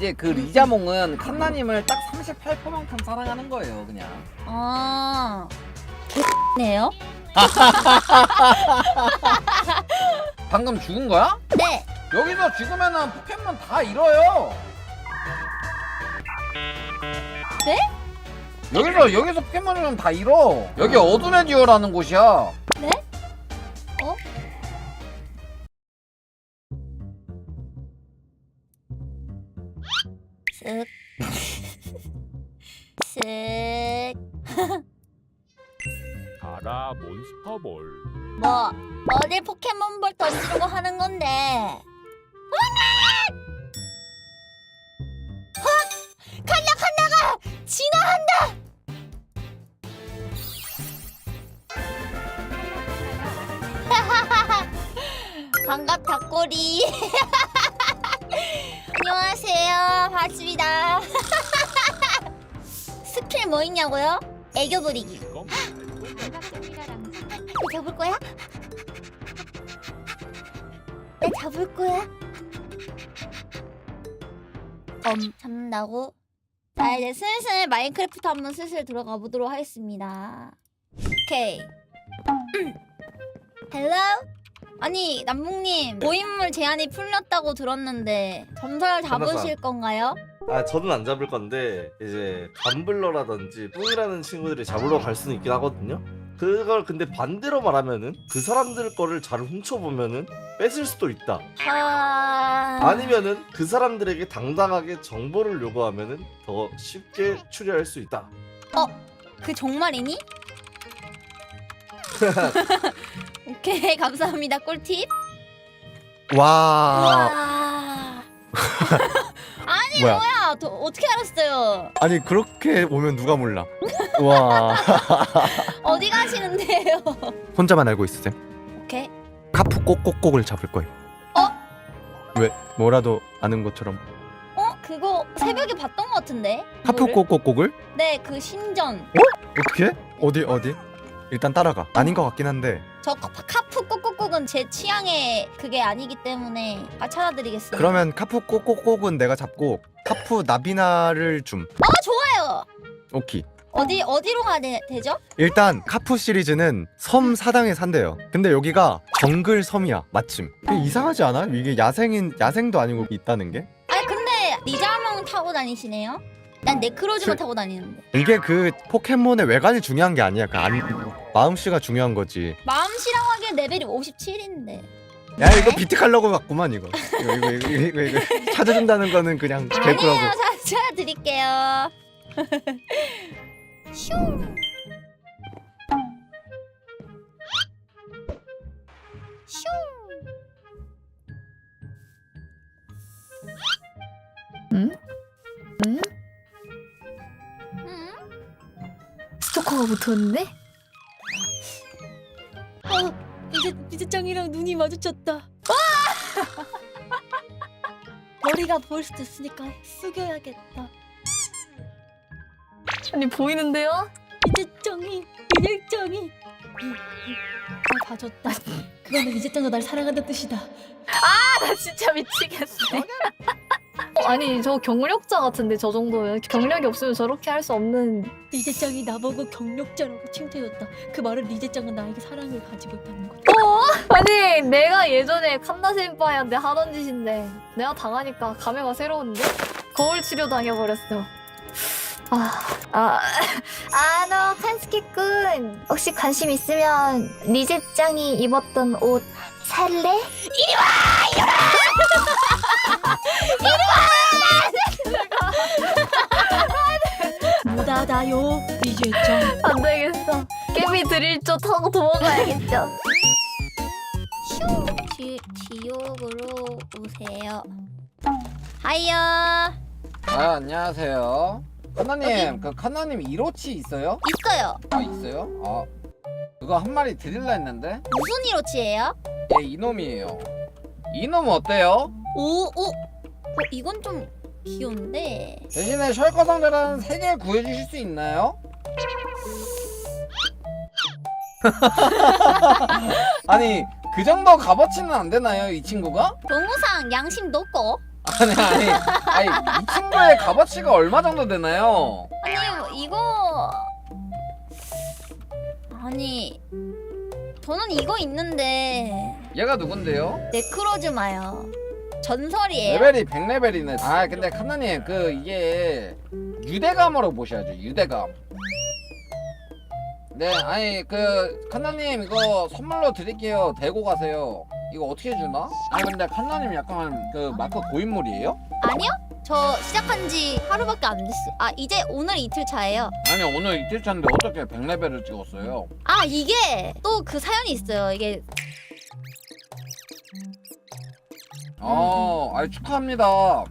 이제 그 리자몽은 칸나님을 딱 38%만큼 사랑하는 거예요 그냥 아. 네요? 방금 죽은 거야? 네. 여기서 죽으면은 포켓몬 다 잃어요 네? 여기서 여기서 포켓몬 잃으면 다 잃어 여기 어둠의 듀오라는 곳이야 네? 쓱. 쓱. 가라 몬스터볼 뭐 어딜 포켓몬볼 던지려고 하는 건데? 헛! 칸나 칸나가 진화한다! 반갑다 꼬리 안녕하세요 반갑습니다 스킬 뭐 있냐고요? 애교 부리기 내 잡을 거야? 내 잡을 거야? 엄 잡는다고? 자 이제 슬슬 마인크래프트 한번 슬슬 들어가 보도록 하겠습니다 오케이 헬로? 아니 남북님 고인물 제한이 풀렸다고 들었는데 점설 잡으실 건가요? 아 저는 안 잡을 건데 이제 감블러라든지 뿌이라는 친구들이 잡으러 갈 수는 있긴 하거든요. 그걸 근데 반대로 말하면은 그 사람들 거를 잘 훔쳐보면은 뺏을 수도 있다. 아... 아니면은 그 사람들에게 당당하게 정보를 요구하면은 더 쉽게 추리할 수 있다. 그 정말이니? 오케이 감사합니다. 꿀팁. 와. 와. 아니 뭐야? 뭐야? 더, 어떻게 알았어요? 아니 그렇게 오면 누가 몰라. 와. 어디 가시는데요? 혼자만 알고 있으세요? 오케이. 카푸 꼭꼭꼭을 잡을 거예요. 어? 왜? 뭐라도 아는 것처럼. 어? 그거 새벽에 봤던 것 같은데? 카푸 이거를? 꼭꼭꼭을? 네 그 신전. 어떻게? 어디 어디? 일단 따라가. 아닌 것 같긴 한데 저 카- 카프 꼬꼬꼬은 제 취향의 그게 아니기 때문에 아 찾아드리겠습니다. 그러면 카푸 꼭꼭꼭은 내가 잡고 카푸 나비나를 줌. 어 좋아요. 오케이. 어디 어디로 가야 되, 되죠? 일단 카푸 시리즈는 섬 사당에 산대요. 근데 여기가 정글 섬이야 마침. 이게 이상하지 않아? 이게 야생인 야생도 아니고 있다는 게? 아니 근데 리자몽 타고 다니시네요? 난 네크로즈만 저- 타고 다니는데. 이게 그 포켓몬의 외관이 중요한 게 아니야. 그 안, 마음씨가 중요한 거지. 마음 하기엔 레벨이 57인데 야 이거 비트칼러고 같구만 이거 이거 이거 이거, 이거, 이거, 이거 찾아준다는 거는 그냥 아니에요 자, 찾아 드릴게요 슝 슝. 응? 응? 응? 스토커가 붙었는데? 어, 이제 이제짱이랑 눈이 마주쳤다. 와! 머리가 보일 수도 있으니까 숙여야겠다. 아니 보이는데요? 이제짱이, 이제짱이. 아, 봐줬다. 그거는 이제짱도 날 사랑한다는 뜻이다. 나 진짜 미치겠네. 어, 아니 저 경력자 같은데 저 정도면 경력이 없으면 저렇게 할 수 없는 이제짱이 나보고 경력자라고 칭찬했다. 그 말은 이제짱은 나에게 사랑을 가지고 있다는 거다. 아니 내가 예전에 칸나 센파이한테 하던 짓인데 내가 당하니까 감회가 새로운데? 거울 치료 당해버렸어 아, 아, 아너 칸스키꾼 혹시 관심 있으면 리제짱이 입었던 옷 살래? 무다 드릴조 타고 도망가야겠죠 슈, 지, 지옥으로 오세요. 하이요. 아 안녕하세요 칸나님 그 칸나님 이로치 있어요? 있어요. 아 있어요? 아 그거 한 마리 드릴라 했는데 무슨 이로치예요? 얘 이놈이에요 이놈 어때요? 오, 오. 어, 이건 좀 귀여운데. 대신에 셜커 상자라는 3개 구해주실 수 있나요? 아니 그 정도 값어치는 안 되나요 이 친구가? 동우상 양심 높고. 아니 아니 아니 이 친구의 값어치가 얼마 정도 되나요? 아니 이거 아니 저는 이거 있는데 얘가 누군데요? 네크로즈마요. 전설이에요. 레벨이 100레벨이네. 아 근데 칸나님 그 이게 유대감으로 보셔야죠. 유대감. 네, 아니 그 칸나님 이거 선물로 드릴게요. 대고 가세요. 이거 어떻게 주나? 아니 근데 칸나님 약간 그 마크 고인물이에요? 아니요? 저 시작한 지 하루밖에 안 됐어. 아 이제 오늘 이틀 차예요. 아니 오늘 이틀 차인데 어떻게 100레벨을 찍었어요? 아 이게 또 그 사연이 있어요. 이게 어, 아니 축하합니다.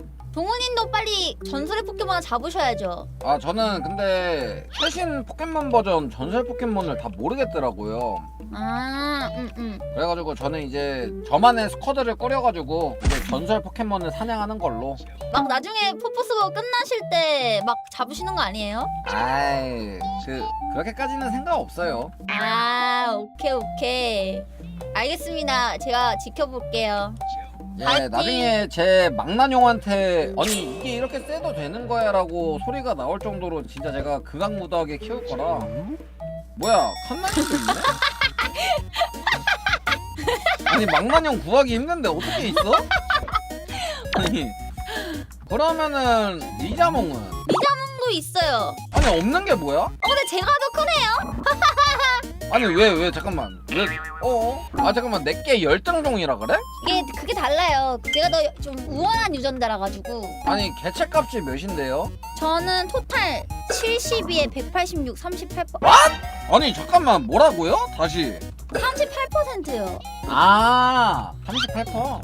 동훈님도 빨리 전설의 포켓몬 잡으셔야죠. 아 저는 근데 최신 포켓몬 버전 전설 포켓몬을 다 모르겠더라고요. 아, 음, 음. 그래가지고 저는 이제 저만의 스쿼드를 꾸려가지고 이제 전설 포켓몬을 사냥하는 걸로. 막 나중에 포포스고 끝나실 때 막 잡으시는 거 아니에요? 아이 그 그렇게까지는 생각 없어요. 아, 오케이, 오케이. 알겠습니다. 제가 지켜볼게요. 예 파이팅! 나중에 제 망나뇽한테 아니 이게 이렇게 세도 되는 거야라고 소리가 나올 정도로 진짜 제가 극악무도하게 키울 거라. 뭐야 칸나님도 있네? 아니 망나뇽 구하기 힘든데 어떻게 있어? 아니 그러면은 리자몽은 또 있어요. 아니 없는 게 뭐야? 어, 근데 제가 더 크네요. 아니 왜 왜 잠깐만 왜 어? 아 잠깐만 내게 열등종이라 그래? 이게 그게 달라요. 제가 더 좀 우월한 유전자라 가지고. 아니 개체값이 몇인데요? 저는 토탈 72에 186, 38%. 아니 잠깐만 뭐라고요? 다시 38%요. 아 38%?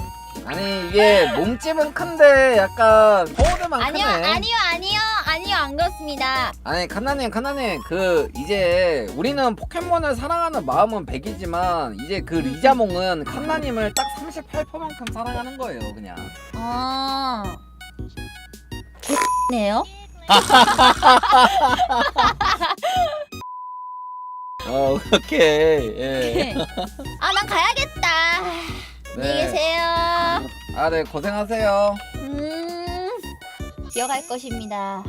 아니 이게 몸집은 큰데 약간 포드만 아니요, 크네 아니요, 아니요, 아니요, 안 그렇습니다. 아니 칸나님 칸나님 그 이제 우리는 포켓몬을 사랑하는 마음은 100이지만 이제 그 리자몽은 칸나님을 딱 38%만큼 사랑하는 거예요 그냥 아. 네요? 어 오케이 예. 아, 난 가야겠다. 안녕히 계세요. 아네 고생하세요 음, 기어갈 것입니다.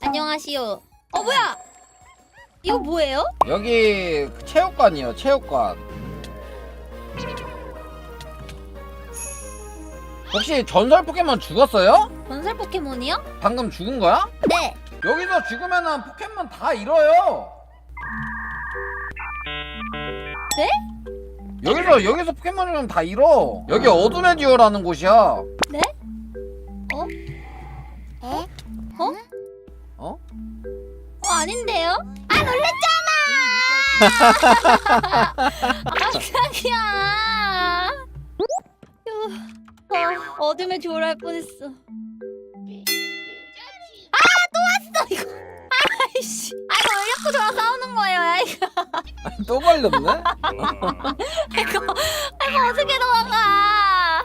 안녕하시오. 어, 뭐야? 이거 뭐예요? 여기 체육관이요 체육관 혹시 전설 포켓몬 죽었어요? 전설 포켓몬이요? 방금 죽은 거야? 네. 여기서 죽으면은 포켓몬 다 잃어요 네? 여기서 여기서 포켓몬을 다 잃어 여기 어둠의 듀오라는 곳이야 네? 어? 어? 아닌데요? 아, 놀랬잖아! 깜짝이야! 휴, 어, 조를 할 뻔했어. 아, 또 왔어, 이거! 아이씨. 아, 이거 왜 자꾸 저랑 싸우는 거예요, 야, 이거. 또 걸렸네? 이거, 이거 어떻게 도망가?